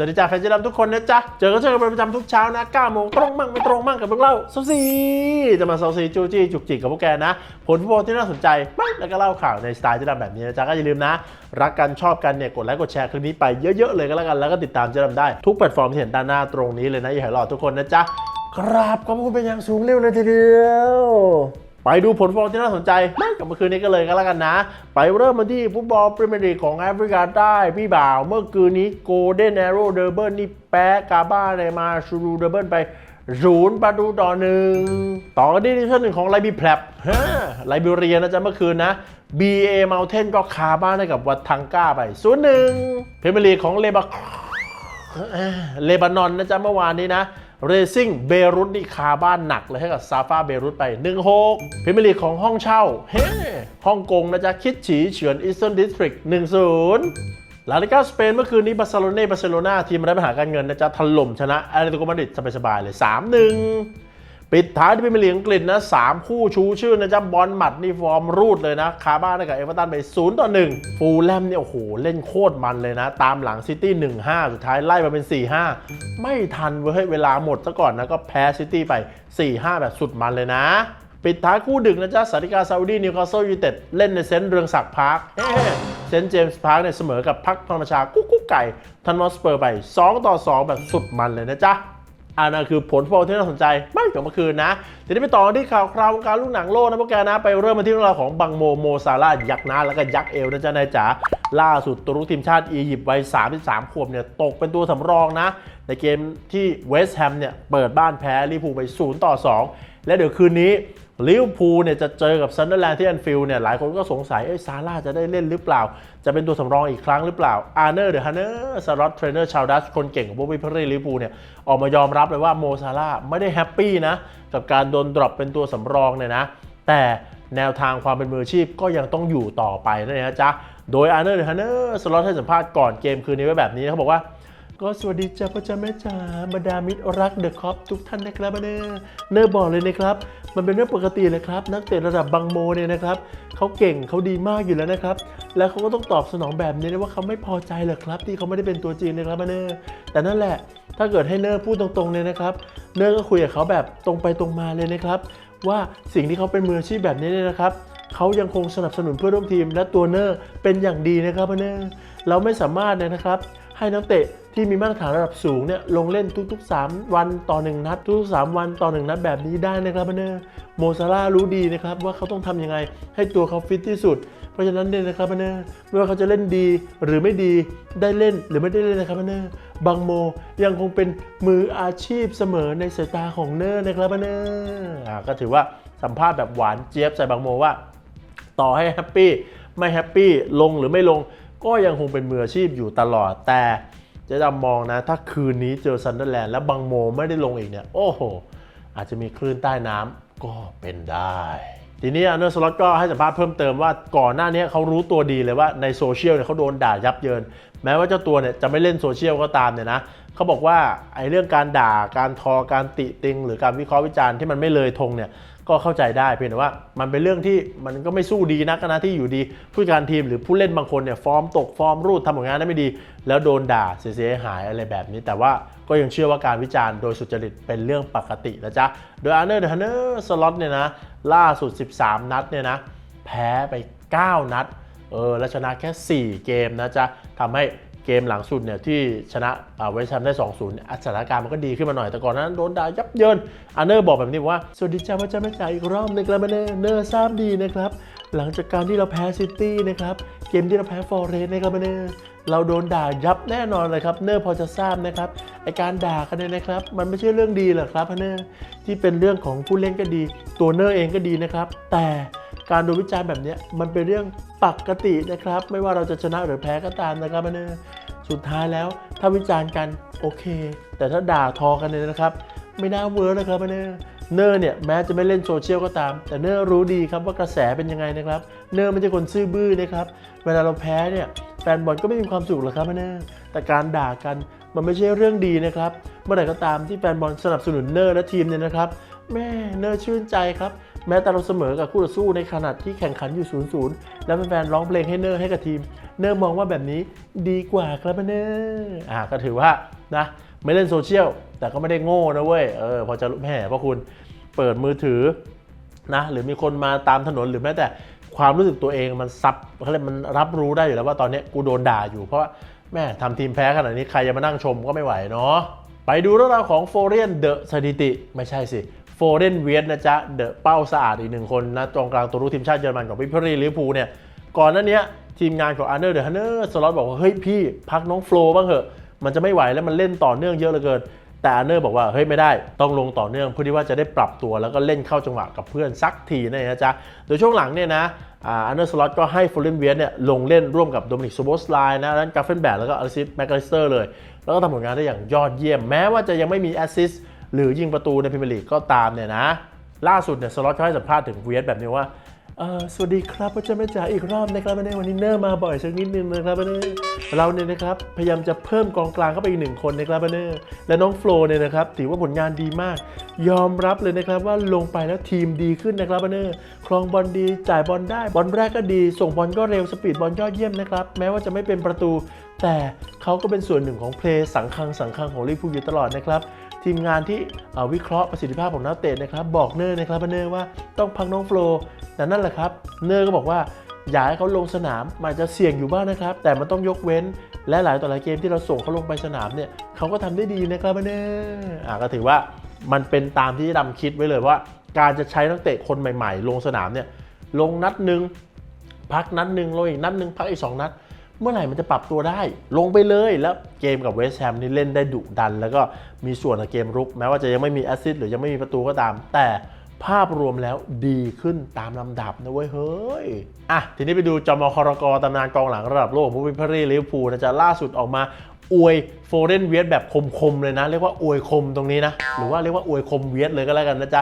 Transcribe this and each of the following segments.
วัสดีจ้าแฟนเจดำทุกคนนะจ๊ะ เจอกันเจอกันประจำทุกเช้านะ9โมงตรงมั่งไม่ตรงมั่งกับพวกเราเซาซีจะมาเซาซีจูจี้จุกจิกกับพวกแกนะ ผลฟุตบอลที่น่าสนใจแล้วก็เล่าข่าวในสไตล์เจดำแบบนี้นะจ๊ะก็อย่าลืมนะ รักกันชอบกันเนี่ยกดไลค์กดแชร์คลิปนี้ไปเยอะๆเลยก็แล้วกันแล้วก็ติดตามเจดำได้ทุกแพลตฟอร์มที่เห็นด้านหน้าตรงนี้เลยนะอย่าห้หลอดทุกคนนะจ๊ะกราบขอบคุณเป็นอย่างสูงเร็วเลยทีเดียว ไปดูผลฟุตบอลที่น่าสนใจกับเมื่อคืนนี้ก็เลยก็แล้วกันนะ ไปเริ่มมาที่ฟุตบอลพรีเมียร์ลีกของแอฟริกาใต้พี่บ่าว เมื่อคืนนี้โกลเด้นแอโร่เดอร์เบิร์นนี่แพ้กาบ้าในมาชูรูเดอร์เบิร์นไปศูนย์ประตูต่อหนึ่งต่อกันที่ดิวิชั่นหนึ่งของไลบีแพลบฮะไลบีเรียนะจ๊ะเมื่อคืนนะ BA Mountain ก็คาบ้านให้กับวัตทังก้าไปศูนย์หนึ่งพรีเมียร์ลีกของเลบาเลบานอนนะจ๊ะเมื่อวานนี้นะ เรซิ่งเบรุตนี่คาบ้านหนักเลยให้กับซาฟาเบรุตไป 1-6พรีเมียร์ลีกของห้องเช่า เฮ้ฮ่องกงนะจ๊ะ คิดฉีเฉือนอีสเทิร์นดิสทริก1-0ลาลิกาสเปนเมื่อคืนนี้บาร์เซโลนาบาร์เซโลนาทีมไร้ปัญหาการเงินนะจ๊ะถล่มชนะแอตเลติโกมาดริดสบายๆเลย 3-1 ปิดท้ายที่พรีเมียร์ลีกอังกฤษนะสามคู่ชูชื่อนะจ๊ะบอลหมัดนี่ฟอร์มรูดเลยนะ คาบ้านกับเอเวอร์ตันไป 0 ต่อ 1 ฟูลแลมเนี่ยโอ้โห เล่นโคตรมันเลยนะ ตามหลังซิตี้ 1-5 สุดท้ายไล่มาเป็น 4-5 ไม่ทันเว้ยเวลาหมดซะก่อนนะ ก็แพ้ซิตี้ไป 4-5 แบบสุดมันเลยนะปิดท้ายคู่ดึกนะจ๊ะสาริกาซาอุดีนิวคาสเซิลยูไนเต็ดเล่นในเซนต์เรืองศักดิ์พาร์คเฮ้เซนต์เจมส์พาร์คเนี่ยเสมอกับพักพลังประชากุ๊กกุ๊กไก่ทันวอสเปอร์ไป 2 ต่อ 2 แบบสุดมันเลยนะจ๊ะ อันนั้นคือผลฟุตบอลที่น่าสนใจไม่กับเมื่อคืนนะจะได้ไปต่อที่ข่าวคราววงการลูกหนังโลกนะพวกแกนะ ไปเริ่มมาที่เรื่องราวของบังโมโมซาร่ายักษ์หน้าแล้วก็ยักษ์เอลนะจ๊ะนายจ๋าล่าสุดตัวรุกทีมชาติอียิปต์วัย 33 ขวบเนี่ยตกเป็นตัวสำรองนะ ในเกมที่เวสต์แฮมเนี่ยเปิดบ้านแพ้ลิเวอร์พูลไป 0 ต่อ 2 และเดี๋ยวคืนนี้ ลิเวอร์พูลเนี่ยจะเจอกับซันเดอร์แลนด์ที่แอนฟิลด์เนี่ยหลายคนก็สงสัยเอ้ยซาร่าจะได้เล่นหรือเปล่า จะเป็นตัวสำรองอีกครั้งหรือเปล่าอาร์เนอร์เดอะฮันเนอร์สล็อตเทรนเนอร์ชาวดัชคนเก่งของพวกวิพรีลิเวอร์พูลเนี่ยออกมายอมรับเลยว่าโมซาร่าไม่ได้แฮปปี้นะกับการโดนดรอปเป็นตัวสำรองเนี่ยนะแต่แนวทางความเป็นมืออาชีพก็ยังต้องอยู่ต่อไปนั่นะจ๊ะโดยอาร์เนอร์เดอะฮันเนอร์สล็อตให้สัมภาษณ์ก่อนเกมคืนนี้ไว้แบบนี้เขาบอกว่า ก็สวัสดีจ้าพ่อจ้าแม่จ๋าบรรดามิตรรักเดอะคอปทุกท่านนะครับเนอร์เนอร์บอกเลยนะครับ มันเป็นเรื่องปกตินะครับ นักเตะระดับบังโมเนี่ยนะครับเขาเก่งเขาดีมากอยู่แล้วนะครับ แล้วเขาก็ต้องตอบสนองแบบนี้นะว่าเขาไม่พอใจเหรอครับ ที่เขาไม่ได้เป็นตัวจริงนะครับเนอร์แต่นั่นแหละถ้าเกิดให้เนอร์พูดตรงๆเนี่ยนะครับ เนอร์ก็คุยกับเขาแบบตรงไปตรงมาเลยนะครับ ว่าสิ่งที่เขาเป็นมืออาชีพแบบนี้เนี่ยนะครับเขายังคงสนับสนุนเพื่อนร่วมทีม และตัวเนอร์เป็นอย่างดีนะครับเนอร์เราไม่สามารถนะครับ ให้นักเตะ ที่มีมาตรฐานระดับสูงเนี่ยลงเล่นทุก ๆ 3 วันต่อ 1 นัด ทุกๆ3วันต่อ 1 นัดแบบนี้ได้นะครับเนอร์โมซาร่ารู้ดีนะครับว่าเขาต้องทำยังไงให้ตัวเขาฟิตที่สุด เพราะฉะนั้นเนี่ยนะครับเนอร์ไม่ว่าเขาจะเล่นดีหรือไม่ดีได้เล่นหรือไม่ได้เล่นนะครับเนอร์บางโมยังคงเป็นมืออาชีพเสมอในสายตาของเนอร์นะครับเนอร์ก็ถือว่าสัมภาษณ์แบบหวานเจี๊ยบใส่บางโมว่า ต่อให้แฮปปี้ไม่แฮปปี้ลงหรือไม่ลง ก็ยังคงเป็นมืออาชีพอยู่ตลอดแต่ จะดำมองนะ ถ้าคืนนี้เจอซันเดอร์แลนด์และบังโมไม่ได้ลงอีกเนี่ย โอ้โห อาจจะมีคลื่นใต้น้ำก็เป็นได้ ทีนี้อันเดอร์สล็อตก็ให้สัมภาษณ์เพิ่มเติมว่าก่อนหน้านี้เขารู้ตัวดีเลยว่าในโซเชียลเนี่ยเขาโดนด่ายับเยิน แม้ว่าเจ้าตัวเนี่ยจะไม่เล่นโซเชียลก็ตามเนี่ยนะเขาบอกว่าไอ้เรื่องการด่าการทอการติติง หรือการวิเคราะห์วิจารณ์ที่มันไม่เลยธงเนี่ยก็เข้าใจได้เพียงแต่ว่ามันเป็นเรื่องที่มันก็ไม่สู้ดีนักนะที่อยู่ดี ผู้การทีมหรือผู้เล่นบางคนเนี่ยฟอร์มตกฟอร์มรูดทำผลงานได้ไม่ดี แล้วโดนด่าเสียหายอะไรแบบนี้ แต่ว่าก็ยังเชื่อว่าการวิจารณ์โดยสุจริตเป็นเรื่องปกตินะจ๊ะโดยอาร์เนอร์เดอะฮันเนอร์สล็อตเนี่ยนะล่าสุด 13 นัดเนี่ยนะแพ้ไป 9 นัด เออและชนะแค่ 4 เกมนะจ๊ะทำให้เกมหลังสุดเนี่ยที่ชนะเวสต์แฮมได้ 2-0เนี่ยสถานการณ์มันก็ดีขึ้นมาหน่อย แต่ก่อนนั้นโดนด่ายับเยินอาร์เนอร์บอกแบบนี้ว่า สวัสดีจ้าพ่อจ้าแม่จ๋าอีกรอบหนึงครับเนอร์เนอร์ทราบดีนะครับ หลังจากการที่เราแพ้ซิตี้นะครับ เกมที่เราแพ้ฟอร์เรสนะครับเนอร์เราโดนด่ายับแน่นอนเลยครับ เนอร์พอจะทราบนะครับไอการด่ากันเนี่ยนะครับ มันไม่ใช่เรื่องดีหรอกครับเนอร์ที่เป็นเรื่องของผู้เล่นก็ดี ตัวเนอร์เองก็ดีนะครับ แต่ การโดนวิจารณ์แบบนี้มันเป็นเรื่องปกตินะครับ ไม่ว่าเราจะชนะหรือแพ้ก็ตามนะครับเนอร์สุดท้ายแล้วถ้าวิจารณ์กันโอเค แต่ถ้าด่าทอกันเนี่ยนะครับ ไม่น่าเวิร์กนะครับเนอร์เนอร์เนี่ยแม้จะไม่เล่นโซเชียลก็ตาม แต่เนอร์รู้ดีครับว่ากระแสเป็นยังไงนะครับ เนอร์ไม่ใช่คนซื่อบื้อนะครับ เวลาเราแพ้เนี่ยแฟนบอลก็ไม่มีความสุขหรอกครับเนอร์แต่การด่ากันมันไม่ใช่เรื่องดีนะครับ เมื่อไหร่ก็ตามที่แฟนบอลสนับสนุนเนอร์และทีมเนี่ยนะครับแม่เนอร์ชื่นใจครับ แม้แต่เราเสมอกับคู่ต่อสู้ในขณะที่แข่งขันอยู่ 0-0 แล้วแฟนๆร้องเพลงให้เนอร์ให้กับทีม เนอร์มองว่าแบบนี้ดีกว่าครับเนอร์อ่าก็ถือว่านะไม่เล่นโซเชียล แต่ก็ไม่ได้โง่นะเว้ยเออพอจะแหมเพราะคุณเปิดมือถือนะหรือมีคนมาตามถนนหรือแม้แต่ความรู้สึกตัวเองมันซับเขาเรียกมันรับรู้ได้อยู่แล้วว่าตอนนี้กูโดนด่าอยู่เพราะว่าแม่ทำทีมแพ้ขนาดนี้ใครจะมานั่งชมก็ไม่ไหวเนาะไปดูเรื่องราวของโฟเรียนเดอะสถิติ ไม่ใช่สิ ฟเรนเวียดนะจ๊ะเดอะเป้าสะอาดอีกหนึ่งคนนะตรงกลางตัวรุกทีมชาติเยอรมันของพิพรีลิเวอร์พูลเนี่ยก่อนหน้าเนี้ยทีมงานของอาร์เนอร์เดอะฮันเนอร์สล็อตบอกว่าเฮ้ยพี่พักน้องโฟล์บ้างเหอะ มันจะไม่ไหวแล้วมันเล่นต่อเนื่องเยอะเหลือเกิน แต่อาร์เนอร์บอกว่าเฮ้ยไม่ได้ต้องลงต่อเนื่องเพื่อที่ว่าจะได้ปรับตัวแล้วก็เล่นเข้าจังหวะกับเพื่อนสักทีนะจ๊ะโดยช่วงหลังเนี่ยนะอาร์เนอร์สล็อตก็ให้โฟเรนเวียดเนี่ยลงเล่นร่วมกับโดมินิกโซโบสไลน์นะแล้วกาเฟนแบกแล้วก็อลิซิสแมคคาลิสเตอร์เลย แล้วก็ทำผลงานได้อย่างยอดเยี่ยมแม้ว่าจะยังไม่มีแอสซิสต์ หรือยิงประตูในพรีเมียร์ลีกก็ตามเนี่ยนะ ล่าสุดเนี่ยสล็อตเขาให้สัมภาษณ์ถึงเวียสแบบนี้ว่าสวัสดีครับพระเจ้าแม่จ๋าอีกรอบนะครับในวันนี้เนอร์มาบ่อยสักนิดนึงนะครับเนอร์เราเนี่ยนะครับพยายามจะเพิ่มกองกลางเข้าไปอีกหนึ่งคนนะครับเนอร์และน้องโฟล์เนี่ยนะครับถือว่าผลงานดีมาก ยอมรับเลยนะครับว่าลงไปแล้วทีมดีขึ้นนะครับเนอร์ครองบอลดีจ่ายบอลได้บอลแรกก็ดี ส่งบอลก็เร็วสปีดบอลยอดเยี่ยมนะครับแม้ว่าจะไม่เป็นประตู แต่เขาก็เป็นส่วนหนึ่งของเพลย์สังคังสังคังของลิเวอร์พูลอยู่ตลอดนะครับ ทีมงานที่วิเคราะห์ประสิทธิภาพของนักเตะนะครับ บอกเนอร์นะครับเนอร์ว่าต้องพักน้องโฟลว์แต่นั่นแหละครับ เนอร์ก็บอกว่าอยากให้เขาลงสนามมันอาจจะเสี่ยงอยู่บ้างนะครับ แต่มันต้องยกเว้น และหลายต่อหลายเกมที่เราส่งเขาลงไปสนามเนี่ยเขาก็ทำได้ดีนะครับเนอร์อะก็ถือว่ามันเป็นตามที่ดำคิดไว้เลยว่า การจะใช้นักเตะคนใหม่ ๆ ลงสนามเนี่ยลงนัดหนึ่งพักนัดหนึ่งลงอีกนัดหนึ่งพักอีก2นัด เมื่อไหร่มันจะปรับตัวได้ ลงไปเลยแล้วเกมกับเวสต์แฮมนี่เล่นได้ดุดัน แล้วก็มีส่วนในเกมรุก แม้ว่าจะยังไม่มีแอสซิสหรือยังไม่มีประตูก็ตาม แต่ภาพรวมแล้วดีขึ้นตามลำดับนะเว้ยเฮ้ย อะ ทีนี้ไปดูจอมคอรกตำนานกองหลังระดับโลกผู้วิพรีลิเวอร์พูลนะจ๊ะล่าสุดออกมาอวยโฟเรนเวียสแบบคมๆเลยนะ เรียกว่าอวยคมตรงนี้นะ หรือว่าเรียกว่าอวยคมเวียสเลยก็แล้วกันนะจ๊ะ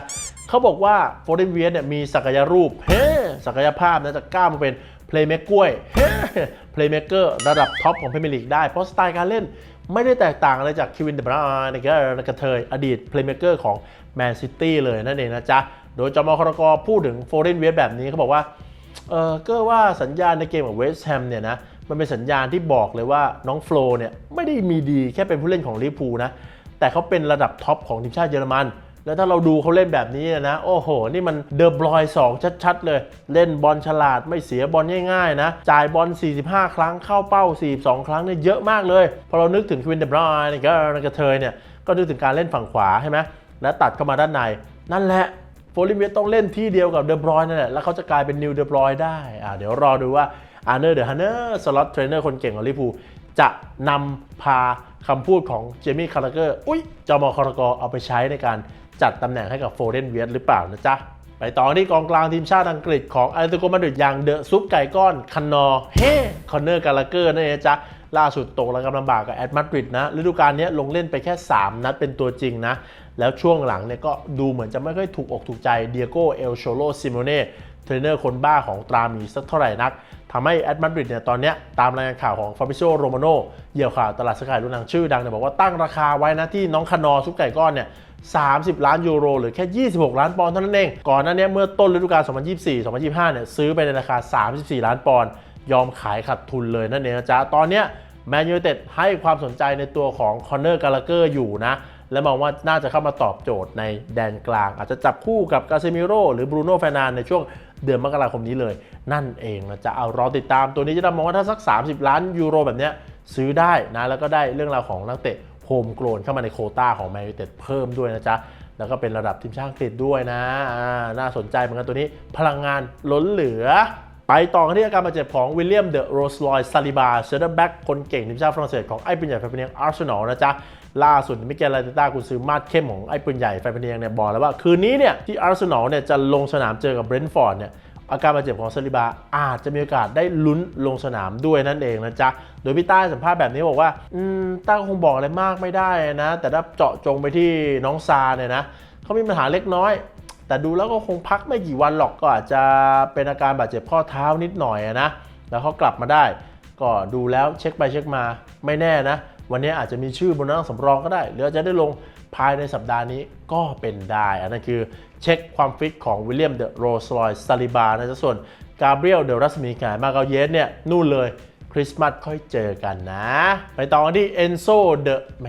เขาบอกว่าโฟเรนเวียสเนี่ยมีศักยรูปเฮ้ศักยภาพนะจะก้าวมาเป็นเพลย์เมกกล้วยเพลย์เมกเกอร์ระดับท็อปของพรีเมียร์ลีกได้ เพราะสไตล์การเล่นไม่ได้แตกต่างอะไรจากคิวินเดบรานะครับกระเทยอดีตเพลย์เมกเกอร์ของแมนซิตี้เลยนั่นเองนะจ๊ะ โดยจอมคอรกพูดถึงโฟเรนเวสแบบนี้เขาบอกว่า เออก็ว่าสัญญาณในเกมกับเวสต์แฮมเนี่ยนะ มันเป็นสัญญาณที่บอกเลยว่าน้องโฟลเนี่ยไม่ได้มีดีแค่เป็นผู้เล่นของลิเวอร์พูลนะ แต่เขาเป็นระดับท็อปของทีมชาติเยอรมัน แล้วถ้าเราดูเขาเล่นแบบนี้นะ โอ้โห นี่มันเดอะบลอยสองชัดๆ เลย เล่นบอลฉลาดไม่เสียบอลง่ายๆ นะ จ่ายบอล 45 ครั้งเข้าเป้า 42 ครั้งเนี่ยเยอะมากเลย พอเรานึกถึงควินเดบรอยน์ก็กระเทยเนี่ย ก็นึกถึงการเล่นฝั่งขวาใช่ไหมแล้วตัดเข้ามาด้านใน นั่นแหละโฟลิเวียต้องเล่นที่เดียวกับเดอบรอยน์นั่นแหละ แล้วเขาจะกลายเป็นนิวเดอบรอยน์ได้อ่าเดี๋ยวรอดูว่าอาร์เนอร์เดอะฮันเนอร์สล็อตเทรนเนอร์คนเก่งของลิเวอร์พูล จะนำพาคำพูดของเจมี่คาร์เกอร์อุ้ยจอมคอรกเอาไปใช้ในการจัดตำแหน่งให้กับโฟเดนเวียสหรือเปล่านะจ๊ะ ไปต่อที่กองกลางทีมชาติอังกฤษของอาร์เตโกมาดริดอย่างเดอะซุปไก่ก้อนคันนอเฮ้คอนเนอร์กาลาเกอร์นั่นเองนะจ๊ะล่าสุดตกระกำลำบากกับแอดมาดริดนะฤดูกาลนี้ลงเล่นไปแค่ 3 นัดเป็นตัวจริงนะ แล้วช่วงหลังเนี่ยก็ดูเหมือนจะไม่ค่อยถูกอกถูกใจเดียโกเอลโชโลซิโมเน่เทรนเนอร์คนบ้าของตรามีสักเท่าไหร่นัก ทำให้แอดมาดริดเนี่ยตอนนี้ตามรายงานข่าวของฟาบิโซโรมาโนเหยี่ยวข่าวตลาดสกายรุ่นนังชื่อดังเนี่ยบอกว่าตั้งราคาไว้นะที่น้องคานอซุปไก่ก้อนเนี่ย30 ล้านยูโร หรือแค่ 26 ล้านปอนด์เท่านั้นเอง ก่อนหน้านี้เมื่อต้นฤดูกาล 2024-2025 เนี่ยซื้อไปในราคา 34 ล้านปอนด์ยอมขายขาดทุนเลยนั่นเองนะจ๊ะ ตอนเนี้ยแมนยูเต็ดให้ความสนใจในตัวของคอนเนอร์กาลาเกอร์อยู่นะ และมองว่าน่าจะเข้ามาตอบโจทย์ในแดนกลาง อาจจะจับคู่กับกาเซมิโร่หรือบรูโน่แฟนานในช่วง เดือนมกราคมนี้เลย นั่นเองนะจะเอารอติดตามตัวนี้จะได้มองว่าถ้าสัก 30 ล้านยูโรแบบเนี้ยซื้อได้นะแล้วก็ได้เรื่องราวของนักเตะโฮมโกลนเข้ามาในโคต้าของแมนยูเต็ดเพิ่มด้วยนะจ๊ะแล้วก็เป็นระดับทีมชาติอังกฤษด้วยนะน่าสนใจเหมือนกันตัวนี้พลังงานล้นเหลือ ไปต่อกันที่อาการบาดเจ็บของวิลเลียมเดอะโรสลอยซาลิบาเซนเตอร์แบ็กคนเก่งทีมชาติฝรั่งเศสของไอ้ปืนใหญ่ไฟพเนียงอาร์เซนอลนะจ๊ะ ล่าสุดมิเกลลาเตต้ากุนซือมาดเข้มของไอ้ปืนใหญ่ไฟพเนียงเนี่ยบอกแล้วว่าคืนนี้เนี่ยที่อาร์เซนอลเนี่ยจะลงสนามเจอกับเบรนท์ฟอร์ดเนี่ยอาการบาดเจ็บของซาลิบาอาจจะมีโอกาสได้ลุ้นลงสนามด้วยนั่นเองนะจ๊ะ โดยพี่ต้าสัมภาษณ์แบบนี้บอกว่าอืมต้าก็คงบอกอะไรมากไม่ได้นะ แต่ถ้าเจาะจงไปที่น้องซาเนี่ยนะเขามีปัญหาเล็กน้อย แต่ดูแล้วก็คงพักไม่กี่วันหรอกก็อาจจะเป็นอาการบาดเจ็บข้อเท้านิดหน่อยนะแล้วเขากลับมาได้ ก็ดูแล้วเช็คไปเช็คมาไม่แน่นะ วันนี้อาจจะมีชื่อบนนัดสำรองก็ได้ หรืออาจจะได้ลงภายในสัปดาห์นี้ก็เป็นได้ อันนั้นคือเช็คความฟิตของวิลเลียมเดอะโรสลอยซาลิบานะจ๊ะส่วนกาเบรียลเดอะรัสมีกายมาเกาเยสเนี่ยนู่นเลยคริสต์มาสค่อยเจอกันนะ ไปต่อกันที่เอนโซเดอะแหม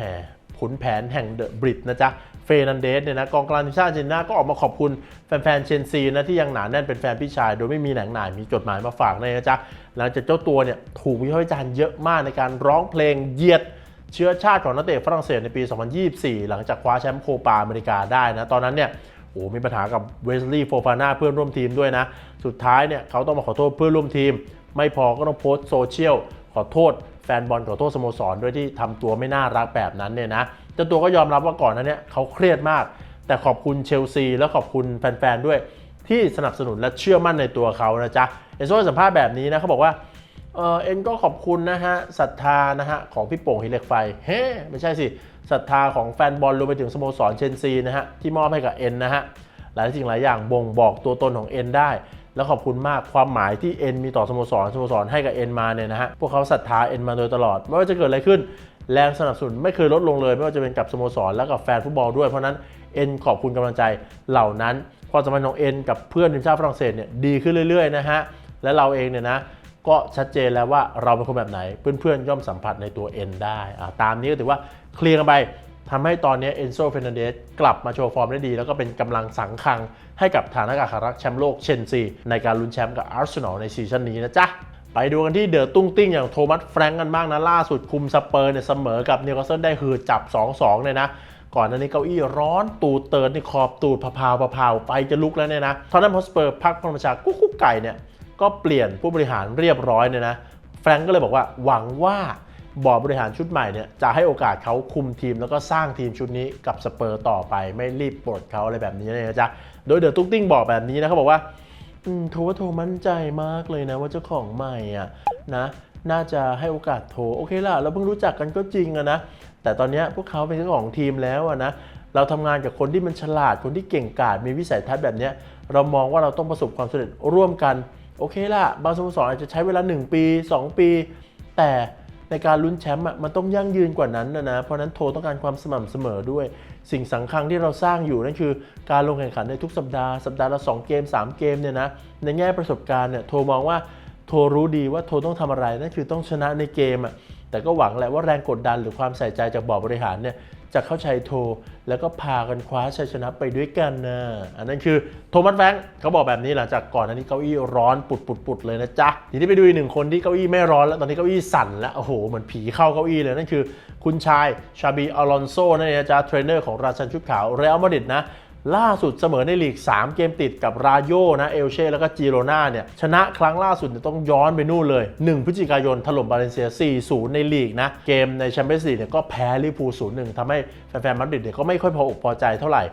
ขุนแผนแห่งเดอะบริดนะจ๊ะเฟรนันเดสเนี่ยนะกองกลางทีมชาติเจนนาก็ออกมาขอบคุณแฟนๆเชนซีนะที่ยังหนาแน่นเป็นแฟนพี่ชาย โดยไม่มีหนังหนายมีจดหมายมาฝากเลยนะจ๊ะหลังจากเจ้าตัวเนี่ยถูกวิพากษ์วิจารณ์เยอะมากในการร้องเพลงเหยียด เชื้อชาติของนักเตะฝรั่งเศสในปี 2024 หลังจากคว้าแชมป์โคปาอเมริกาได้นะ ตอนนั้นเนี่ยโอ้มีปัญหากับเวสลีย์โฟฟาน่าเพื่อนร่วมทีมด้วยนะ สุดท้ายเนี่ยเขาต้องมาขอโทษเพื่อนร่วมทีม ไม่พอก็ต้องโพสต์โซเชียลขอโทษแฟนบอลขอโทษสโมสรด้วยที่ทำตัวไม่น่ารักแบบนั้นเนี่ยนะเจ้าตัวก็ยอมรับว่าก่อนหนั้นเนี่ยเขาเครียดมาก แต่ขอบคุณเชลซีและขอบคุณแฟนๆด้วยที่สนับสนุนและเชื่อมั่นในตัวเขานะจ๊ะเอโซ่สัมภาษณ์แบบนี้นะเขาบอกว่า เออเอ็นก็ขอบคุณนะฮะศรัทธานะฮะของพี่โป่งหินเหล็กไฟเฮ้ไม่ใช่สิศรัทธาของแฟนบอลรวมไปถึงสโมสรเชนซีนะฮะที่มอบให้กับเอ็นนะฮะหลายสิ่งหลายอย่างบ่งบอกตัวตนของเอ็นได้ แล้วขอบคุณมากความหมายที่เอ็นมีต่อสโมสรสโมสรให้กับเอ็นมาเนี่ยนะฮะพวกเขาศรัทธาเอ็นมาโดยตลอด ไม่ว่าจะเกิดอะไรขึ้น แรงสนับสนุนไม่เคยลดลงเลย ไม่ว่าจะเป็นกับสโมสรและกับแฟนฟุตบอลด้วยเพราะนั้นเอ็นขอบคุณกำลังใจเหล่านั้นความสัมพันธ์ของเอ็นกับเพื่อนทีมชาติฝรั่งเศสเนี่ยดีขึ้นเรื่อยๆนะฮะและเราเองเนี่ยนะ ก็ชัดเจนแล้วว่าเราเป็นคนแบบไหน เพื่อนๆ ย่อมสัมผัสในตัวเอ็นได้ตามนี้ก็ถือว่าเคลียร์กันไปทำให้ตอนนี้เอนโซเฟรนันเดสกลับมาโชว์ฟอร์มได้ดี แล้วก็เป็นกำลังสังคังให้กับฐานอากาศรักแชมป์โลกเชนซี ในการลุ้นแชมป์กับอาร์เซนอลในซีซั่นนี้นะจ๊ะ ไปดูกันที่เดอะตุ้งติ้งอย่างโทมัสแฟรงก์กันบ้างนะ ล่าสุดคุมสเปอร์เนี่ยเสมอกับนิวคาสเซิลได้คือจับ 2-2 เลยนะก่อนหน้านี้เก้าอี้ร้อนตูดเติร์นนี่ขอบตูดพะพาวพะพาวไฟจะลุกแล้วเนี่ยนะทอนนัมฮอสเปอร์พักพลังประชากุ๊กไก่เนี่ย ก็เปลี่ยนผู้บริหารเรียบร้อยเนี่ยนะแฟรงก์ก็เลยบอกว่าหวังว่าบอร์ดบริหารชุดใหม่เนี่ยจะให้โอกาสเขาคุมทีมแล้วก็สร้างทีมชุดนี้กับสเปอร์ต่อไปไม่รีบปลดเขาอะไรแบบนี้นะจ๊ะ โดยเดอะตุ้งติ้งบอกแบบนี้นะเขาบอกว่าโทว่าโทมั่นใจมากเลยนะว่าเจ้าของใหม่อะนะน่าจะให้โอกาสโทโอเคล่ะเราเพิ่งรู้จักกันก็จริงอะนะแต่ตอนนี้พวกเขาเป็นเจ้าของทีมแล้วอะนะเราทำงานกับคนที่มันฉลาดคนที่เก่งกาจมีวิสัยทัศน์แบบนี้เรามองว่าเราต้องประสบความสำเร็จร่วมกัน โอเคล่ะ บางสโมสรอาจจะใช้เวลา 1 ปี 2 ปี แต่ในการลุ้นแชมป์มันต้องยั่งยืนกว่านั้นนะนะ เพราะฉะนั้นโทต้องการความสม่ำเสมอด้วย สิ่งสำคัญที่เราสร้างอยู่นั่นคือการลงแข่งขันในทุกสัปดาห์ สัปดาห์ละ 2 เกม 3 เกมเนี่ยนะ ในแง่ประสบการณ์เนี่ยโทมองว่า โทรู้ดีว่าโทต้องทำอะไรนั่นคือต้องชนะในเกมอะแต่ก็หวังแหละว่าแรงกดดันหรือความใส่ใจจากบอร์ดบริหารเนี่ยจะเข้าใจโทรแล้วก็พากันคว้าชัยชนะไปด้วยกันนะอันนั้นคือโทมัสแฟงเขาบอกแบบนี้หลังจากก่อนหน้านี้เก้าอี้ร้อนปุดปุดปุดเลยนะจ๊ะทีนี้ไปดูอีกหนึ่งคนที่เก้าอี้ไม่ร้อนแล้วตอนนี้เก้าอี้สั่นแล้วโอ้โหเหมือนผีเข้าเก้าอี้เลยนั่นคือ คุณชายชาบีอลอนโซนั่นเองนะจ๊ะเทรนเนอร์ของราชันชุดขาวเรอัลมาดริดนะ ล่าสุดเสมอในลีก 3 เกมติดกับราโยนะเอลเช่แล้วก็จีโรนาเนี่ยชนะครั้งล่าสุดเนี่ยต้องย้อนไปนู่นเลย 1 พฤศจิกายนถล่มบาเลนเซีย 4-0 ในลีกนะเกมในแชมเปี้ยนส์ลีกเนี่ยก็แพ้ลิเวอร์พูล0-1ทำให้แฟนๆมาดริดเนี่ยก็ไม่ค่อยพออกพอใจเท่าไหร่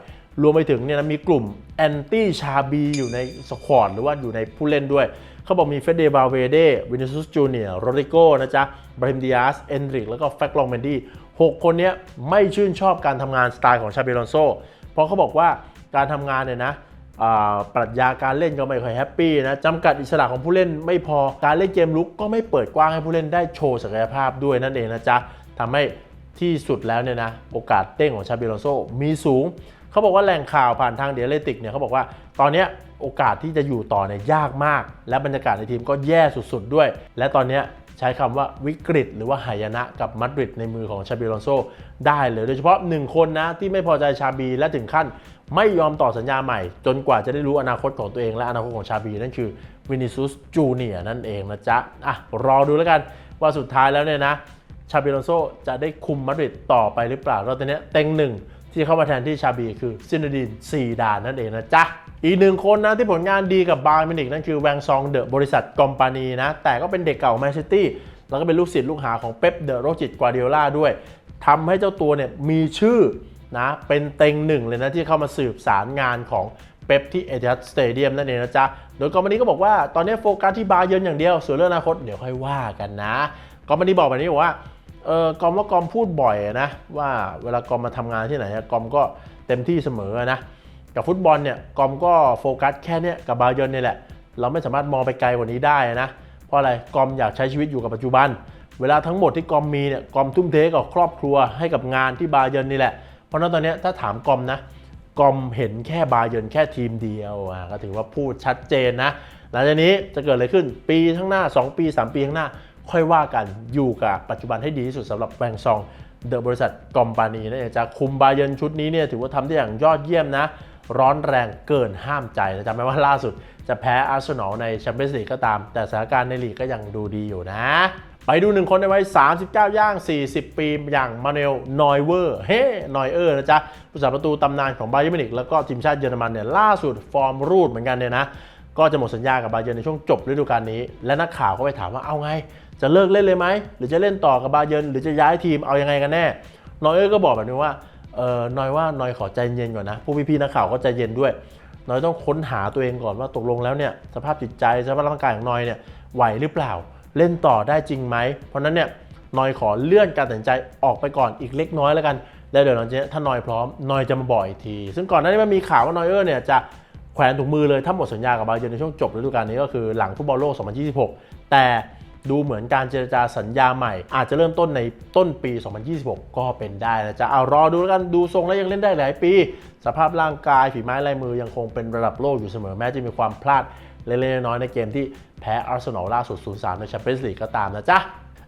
รวมไปถึงเนี่ยนะมีกลุ่มแอนตี้ชาบีอยู่ในสควอตหรือว่าอยู่ในผู้เล่นด้วย เขาบอกมีเฟเดบาเวเดวินิซุสจูเนียร์โรดิโกนะจ๊ะบริมดิอาสเอนริกแล้วก็แฟกลองเมนดี้หกคนเนี้ยไม่ชื่นชอบการทำงานสไตล์ของชาเบลอนโซ เพราะเขาบอกว่าการทำงานเนี่ยนะปรัชญาการเล่นก็ไม่ค่อยแฮปปี้นะจำกัดอิสระของผู้เล่นไม่พอการเล่นเกมลุกก็ไม่เปิดกว้างให้ผู้เล่นได้โชว์ศักยภาพด้วยนั่นเองนะจ๊ะทำให้ที่สุดแล้วเนี่ยนะโอกาสเต้งของชาบลอนโซมีสูง เขาบอกว่าแหล่งข่าวผ่านทางเดียเลติกเนี่ยเขาบอกว่าตอนนี้โอกาสที่จะอยู่ต่อเนี่ยยากมาก และบรรยากาศในทีมก็แย่สุดๆด้วย และตอนนี้ ใช้คำว่าวิกฤต หรือว่าหายนะกับมาดริดในมือของชาบีลอนโซได้เลยโดยเฉพาะหนึ่งคนนะที่ไม่พอใจชาบีและถึงขั้นไม่ยอมต่อสัญญาใหม่ จนกว่าจะได้รู้อนาคตของตัวเองและอนาคตของชาบี นั่นคือวินิซุสจูเนียนั่นเองนะจ๊ะ อะ รอดูแล้วกันว่าสุดท้ายแล้วเนี่ยนะ ชาบีลอนโซจะได้คุมมาดริดต่อไปหรือเปล่าแล้วตอนนี้เต็งหนึ่ง ที่เข้ามาแทนที่ชาบีคือซินดีนซีดานนั่นเองนะจ๊ะ อีกหนึ่งคนนะที่ผลงานดีกับบาร์มินิกนั่นคือแวงซองเดอะบริษัทกอมปานีนะ แต่ก็เป็นเด็กเก่าแมนเชสเตอร์แล้วก็เป็นลูกศิษย์ลูกหาของเป๊ปเดอะโรจิตกวาเดียล่าด้วยทำให้เจ้าตัวเนี่ยมีชื่อนะเป็นเต็งหนึ่งเลยนะที่เข้ามาสืบสารงานของเป๊ปที่เอเ i สเตเดียมนั่นเองนะจ๊ะ โดยกอมปานีก็บอกว่าตอนนี้โฟกัสที่บาเยิร์นอย่างเดียว ส่วนเรื่องอนาคตเดี๋ยวค่อยว่ากันนะกอมปานีบอกแบบนี้บอกว่า เออกอมว่ากอมพูดบ่อยนะว่าเวลากอมมาทำงานที่ไหนอะกอมก็เต็มที่เสมอนะกับฟุตบอลเนี่ยกอมก็โฟกัสแค่เนี้ยกับบาเยิร์นเนี่ยแหละ เราไม่สามารถมองไปไกลกว่านี้ได้นะเพราะอะไรกอมอยากใช้ชีวิตอยู่กับปัจจุบัน เวลาทั้งหมดที่กอมมีเนี่ยกอมทุ่มเทกับครอบครัวให้กับงานที่บาเยิร์นนี่แหละเพราะนั้นตอนนี้ถ้าถามกอมนะกอมเห็นแค่บาเยิร์นแค่ทีมเดียวอะก็ถือว่าพูดชัดเจนนะหลังจากนี้จะเกิดอะไรขึ้นปีข้างหน้า 2 ปี 3 ปีข้างหน้า ค่อยว่ากันอยู่กับปัจจุบันให้ดีที่สุดสำหรับแบงซองเดอะบริษัทกอมปานีนั่นเองจะคุมบาเยนชุดนี้เนี่ยถือว่าทำได้อย่างยอดเยี่ยมนะ ร้อนแรงเกินห้ามใจนะจำไหมว่าล่าสุดจะแพ้อาร์เซนอลในแชมเปี้ยนส์ลีกก็ตาม แต่สถานการณ์ในลีกก็ยังดูดีอยู่นะ ไปดูหนึ่งคนในวัย 39 ย่าง 40 ปีอย่างมาเนลนอยเวอร์เฮ้นอยเออร์นะจ๊ะผู้สาประตูตำนานของบาเยิร์นมิวนิกแล้วก็ทีมชาติเยอรมันเนี่ยล่าสุดฟอร์มรูดเหมือนกันเนี่ยนะก็จะหมดสัญญากับบาเยิร์ในช่วงจบฤดูกาลนี้ และนักข่าวก็ไปถามว่าเอาไง จะเลิกเล่นเลยไหม หรือจะเล่นต่อกับบาเยิร์นหรือจะย้ายทีมเอายังไงกันแน่ นอยเออร์ก็บอกแบบนี้ว่าเออนอยว่านอยขอใจเย็นก่อนนะผู้พี่ๆนักข่าวก็ใจเย็นด้วยนอยต้องค้นหาตัวเองก่อนว่าตกลงแล้วเนี่ยสภาพจิตใจสภาพร่างกายของนอยเนี่ยไหวหรือเปล่า เล่นต่อได้จริงไหมเพราะฉะนั้นเนี่ยนอยขอเลื่อนการตัดสินใจออกไปก่อนอีกเล็กน้อยแล้วกัน แล้วเดี๋ยวหลังจากนี้ถ้านอยพร้อมนอยจะมาบอกอีกที ซึ่งก่อนหน้านี้มันมีข่าวว่านอยเออร์เนี่ยจะแขวนถุงมือเลยถ้าหมดสัญญากับบาเยิร์นในช่วงจบฤดูกาลนี้ก็คือหลังฟุตบอลโลก 2026 แต่ ดูเหมือนการเจรจาสัญญาใหม่ อาจจะเริ่มต้นในต้นปี 2026 ก็เป็นได้นะจ๊ะเอารอดูแล้วกันดูทรงแล้วยังเล่นได้หลายปี สภาพร่างกายฝีไม้ลายมือยังคงเป็นระดับโลกอยู่เสมอแม้จะมีความพลาดเล็กๆน้อยๆในเกมที่แพ้อาร์เซนอลล่าสุด 0-3 ในแชมเปี้ยนส์ลีกก็ตามนะจ๊ะ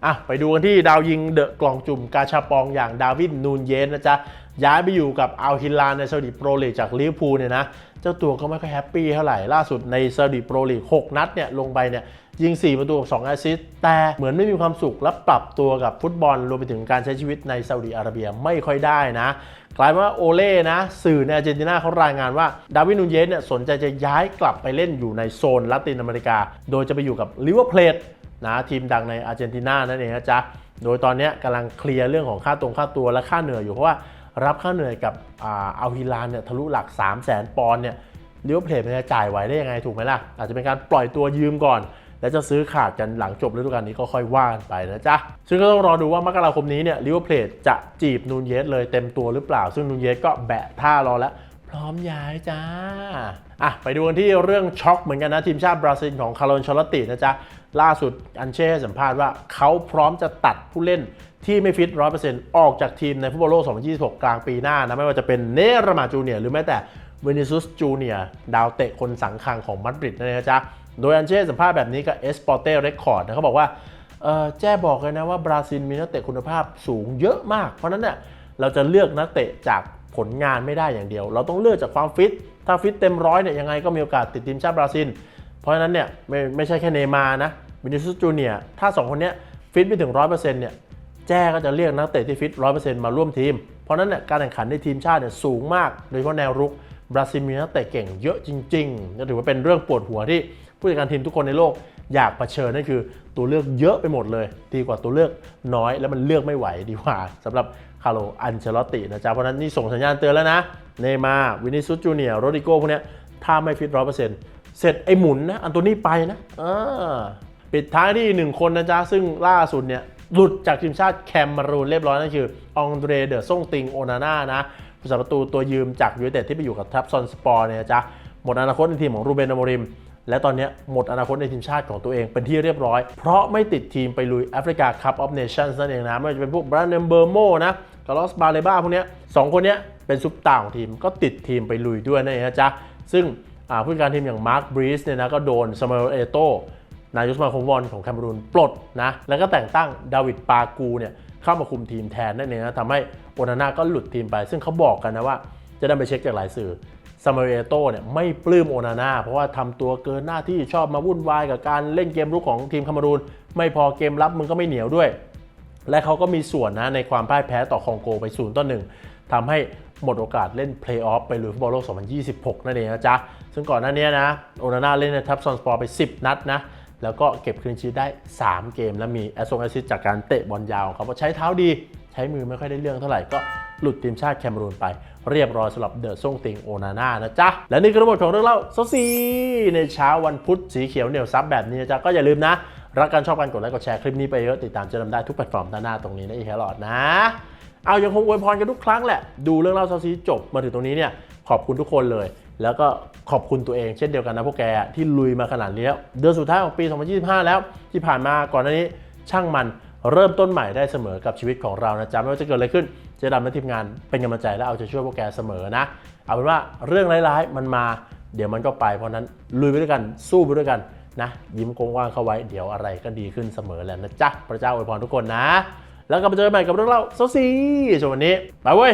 อะไปดูกันที่ดาวยิงเดอะกล่องจุ่มกาชาปองอย่างดาวิดนูนเยสนะจ๊ะ ย้ายไปอยู่กับอัลฮิลานในซาอุดิโปรลีกจากลิเวอร์พูลเนี่ยนะ เจ้าตัวก็ไม่ค่อยแฮปปี้เท่าไหร่ ล่าสุดในซาอุดิโปรลีก 6 นัดเนี่ยลงไปเนี่ยยิง 4 ประตูกับ2แอสซิสต์แต่เหมือนไม่มีความสุขและปรับตัวกับฟุตบอลรวมไปถึงการใช้ชีวิตในซาอุดิอาระเบียไม่ค่อยได้นะ กลายเป็นว่าโอเล่นะ สื่อในอาร์เจนตินาเขารายงานว่าดาวินูนเยสเนี่ยสนใจจะย้ายกลับไปเล่นอยู่ในโซนละตินอเมริกา โดยจะไปอยู่กับลิเวอร์เพลทนะทีมดังในอาร์เจนตินานั่นเองนะจ๊ะโดยตอนนี้กำลังเคลียร์เรื่องของค่าตรงค่าตัวและค่าเหนื่อยอยู่เพราะว่า รับค่าเหนื่อยกับอาอัลฮิลานเนี่ยทะลุหลัก 3 0 0 0 0 0 ปอนด์เนี่ยลิเวอร์เพลมันจะจ่ายไหวได้ยังไงถูกไหมล่ะ อาจจะเป็นการปล่อยตัวยืมก่อน แล้วจะซื้อขาดกันหลังจบฤดูกาลนี้ก็ค่อยว่านไปนะจ๊ะ ซึ่งก็ต้องรอดูว่ามกราคมนี้เนี่ยลิเวอร์เพลจะจีบนูนเยสเลยเต็มตัวหรือเปล่า ซึ่งนูนเยสก็แบะท่ารอแล้ว พร้อมย้ายจ้าอะไปดูกันที่เรื่องช็อกเหมือนกันนะทีมชาติบราซิลของคาร์ลอนชอลตินะจ๊ะล่าสุดอันเช่ให้สัมภาษณ์ว่าเขาพร้อมจะตัดผู้เล่น ที่ไม่ฟิต 100%ออกจากทีมในฟุตบอลโลก 2026 กลางปีหน้านะ ไม่ว่าจะเป็นเนรมาจูเนียร์หรือแม้แต่เวนิซุสจูเนียร์ดาวเตะคนสังคังของมาดริดนั่นะจ๊ะ โดยอันเช่สัมภาษณ์แบบนี้กับเอสปอร์เต้เรคคอร์ดนะเขาบอกว่าแจ้บอกเลยนะว่าบราซิลมีนักเตะคุณภาพสูงเยอะมาก เพราะนั้นเนี่ยเราจะเลือกนักเตะจากผลงานไม่ได้อย่างเดียว เราต้องเลือกจากความฟิต ถ้าฟิตเต็มร้อยเนี่ยยังไงก็มีโอกาสติดทีมชาติบราซิล เพราะฉะนั้นเนี่ยไม่ไม่ใช่แค่เนมานะวินิซุสจูเนียถ้า 2 คนเนี้ยฟิตไปถึง 100%เนี่ย แจ้ก็จะเรียกนักเตะที่ฟิต100%มาร่วมทีม เพราะนั้นเนี่ยการแข่งขันในทีมชาติเนี่ยสูงมาก โดยเฉพาะแนวรุกบราซิลมีนักเตะเก่งเยอะจริงๆก็ถือว่าเป็นเรื่องปวดหัวที่ผู้จัดการทีมทุกคนในโลกอยากเผชิญนั่นคือตัวเลือกเยอะไปหมดเลย ดีกว่าตัวเลือกน้อยแล้วมันเลือกไม่ไหวดีกว่าสำหรับคาร์โลอันเชลตตินะจ๊ะเพราะนั้นนี่ส่งสัญญาณเตือนแล้วนะเนย์มาวินิซุสจูเนียโรดิโก้พวกเนี้ยถ้าไม่ฟิตร้อยเปอร์เซ็นต์เสร็จไอหมุนนะอันโตัวนี้ไปนะเออปิดท้ายที่หนึ่งคนนะจ๊ะซึ่งล่าสุดเนี่ย หลุดจากทีมชาติแคมรูนเรียบร้อยนั่นคือองเดรเดอร์ซ่งติงโอนาน่านะผู้สาประตูตัวยืมจากยูไนเต็ดที่ไปอยู่กับทับซอนสปอร์เนี่ยจ๊ะหมดอนาคตในทีมของรูเบนอโมริม และตอนนี้หมดอนาคตในทีมชาติของตัวเองเป็นที่เรียบร้อย เพราะไม่ติดทีมไปลุยแอฟริกาคัพออฟเนชั่นนั่นเองนะไม่ว่าจะเป็นพวกบรันเนมเบอร์โมนะกาลอสบาเลบ้าพวกเนี้ยสองคนเนี้ยเป็นซุปตาร์ของทีมก็ติดทีมไปลุยด้วยนั่นเองนะจ๊ะซึ่งผู้จัดการทีมอย่างมาร์คบรีสเนี่ยนะก็โดนซามูเอลเอโต นายกสมาคมบอลของแคมเบรูนปลดนะแล้วก็แต่งตั้งดาวิดปากูเนี่ยเข้ามาคุมทีมแทนนั่นเองนะทำให้โอนาน่าก็หลุดทีมไป ซึ่งเขาบอกกันนะว่าจะได้ไปเช็คจากหลายสื่อซามาเรโตเนี่ยไม่ปลื้มโอนาน่าเพราะว่าทำตัวเกินหน้าที่ชอบมาวุ่นวายกับการเล่นเกมรุกของทีมคามารูน ไม่พอเกมรับมึงก็ไม่เหนียวด้วย และเขาก็มีส่วนนะในความพ่ายแพ้ต่อคองโกไป0ต่อ1ทำให้หมดโอกาสเล่นเพลย์ออฟไปลุยฟุตบอลโลก 2026 นั่นเองนะจ๊ะ ซึ่งก่อนหน้านี้นะ โอนาน่าเล่นในทับซอนสปอร์ไป 10 นัดนะ แล้วก็เก็บคลีนชีได้ 3 เกม และมีแอสโซงแอสซิสจากการเตะบอลยาวเขาเพราะใช้เท้าดี ใช้มือไม่ค่อยได้เรื่องเท่าไหร่ก็หลุดทีมชาติแคมเมรูนไป เรียบร้อยสำหรับเดอะซ่งติงโอนาน่านะจ๊ะ และนี่คือทั้งหมดของเรื่องเล่าโซซีในเช้าวันพุธสีเขียวเหนียวซับแบบนี้นะจ๊ะ ก็อย่าลืมนะ รักกันชอบกันกดไลค์กดแชร์คลิปนี้ไปเยอะติดตามจะนำได้ทุกแพลตฟอร์มด้านหน้าตรงนี้นะอีแครอดนะเอายังคงอวยพรกันทุกครั้งแหละดูเรื่องเล่าเซาซีจบมาถึงตรงนี้เนี่ยขอบคุณทุกคนเลย แล้วก็ขอบคุณตัวเองเช่นเดียวกันนะพวกแกที่ลุยมาขนาดนี้แล้วเดือนสุดท้ายของปี 2025 แล้ว ที่ผ่านมาก่อนหน้านี้ช่างมันเริ่มต้นใหม่ได้เสมอกับชีวิตของเรานะจ๊ะไม่ว่าจะเกิดอะไรขึ้นเจ๊ดำและทีมงานเป็นกำลังใจและเอาใจช่วยพวกแกเสมอนะ เอาเป็นว่าเรื่องร้ายๆมันมาเดี๋ยวมันก็ไปเพราะนั้นลุยไปด้วยกันสู้ไปด้วยกันนะยิ้มกว้างๆเข้าไว้เดี๋ยวอะไรก็ดีขึ้นเสมอแหละนะจ๊ะพระเจ้าอวยพรทุกคนนะ แล้วก็มาเจอกันใหม่กับเรื่องเล่าโซซีชวันนี้ไปเว้ย